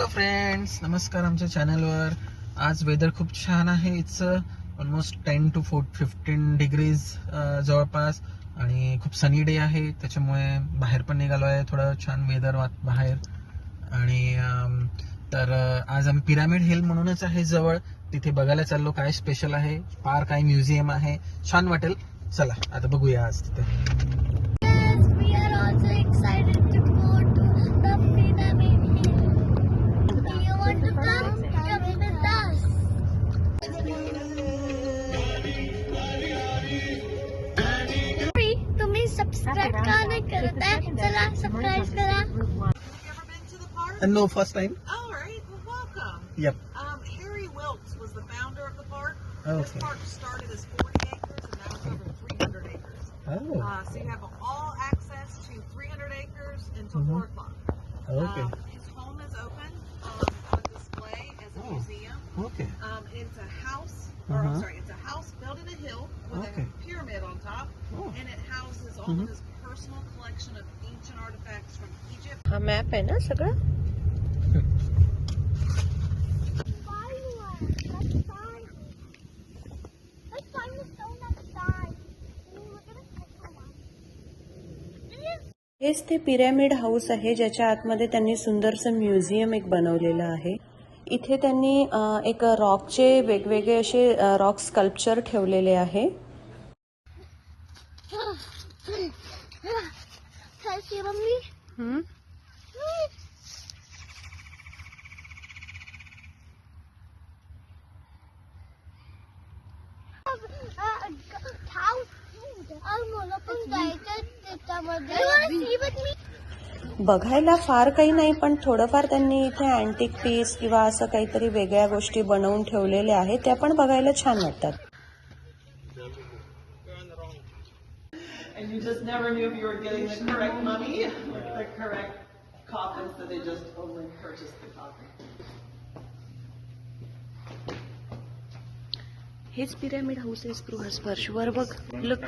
Hello friends नमस्कार आमच्या चॅनलवर आज वेदर खूप छान आहे. It's almost ten to four fifteen degrees जवळपास. आणि खूप सनी डे आहे. त्याच्यामुळे बाहेर पण निघालो आहे. थोडं छान वेदर बाहेर. आणि um, तर uh, आज आम्ही पिरामिड हिल म्हणूनच आहे जवळ. तिथे बघायला चाललो. काय स्पेशल आहे? पार्क काय म्युझियम आहे. छान वाटेल. चला आता बघूया आज तिथे. And no first time? All right, well, welcome. Yep. Um, Harry Wilkes was the founder of the park. Oh, okay. This park started as 40 acres and now it's over 300 acres. Oh. Uh, so you have all access to 300 acres until mm -hmm. 4 o'clock. Okay. Um, okay. Um, it's a house, or Uh-huh. I'm sorry, it's a house built in a hill with Okay. a pyramid on top, Oh. and it houses all Mhm. of his personal collection of ancient artifacts from Egypt. हा that died. And catch one. हेच ते pyramid house आहे ज्याच्या आतमध्ये त्यांनी सुंदरसं museum एक बनवलेलं आहे इथे त्यांनी एक रॉकचे वेगवेगळे असे रॉक स्कल्पचर ठेवलेले आहे जायचं त्याच्यामध्ये बघायला फार काही नाही पण थोडंफार त्यांनी इथे अँटिक पीस किंवा असं काहीतरी वेगळ्या गोष्टी बनवून ठेवलेल्या आहेत त्या पण बघायला छान वाटतात. हेच पिरॅमिड हाऊस आहे वर बघ लुक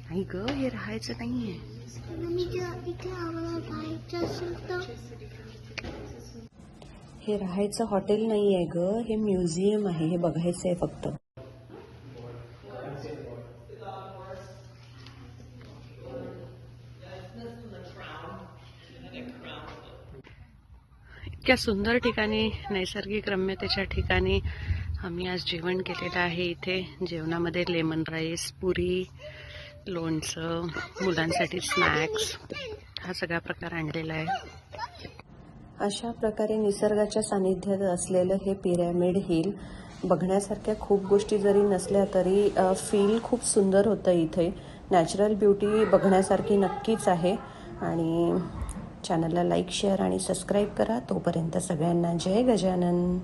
नाही ग हे राहायचं नाहीये. हे राहायचं हॉटेल नाही आहे ग हे म्युझियम आहे हे बघायचं आहे फक्त. इतक्या सुंदर ठिकाणी नैसर्गिक रम्यतेच्या ठिकाणी आम्ही आज जेवण केलेलं आहे इथे जेवणामध्ये लेमन राईस पुरी लोणचं मुलांसाठी स्नॅक्स हा सगळा प्रकार आणलेला आहे. अशा प्रकारे निसर्गाच्या सानिध्यात असलेलं हे पिरॅमिड हिल बघण्यासारख्या खूप गोष्टी जरी नसल्या तरी फील खूप सुंदर होतं इथे. नॅचरल ब्युटी बघण्यासारखी नक्कीच आहे. आणि चॅनलला लाईक शेअर आणि सबस्क्राईब करा. तोपर्यंत सगळ्यांना जय गजानन.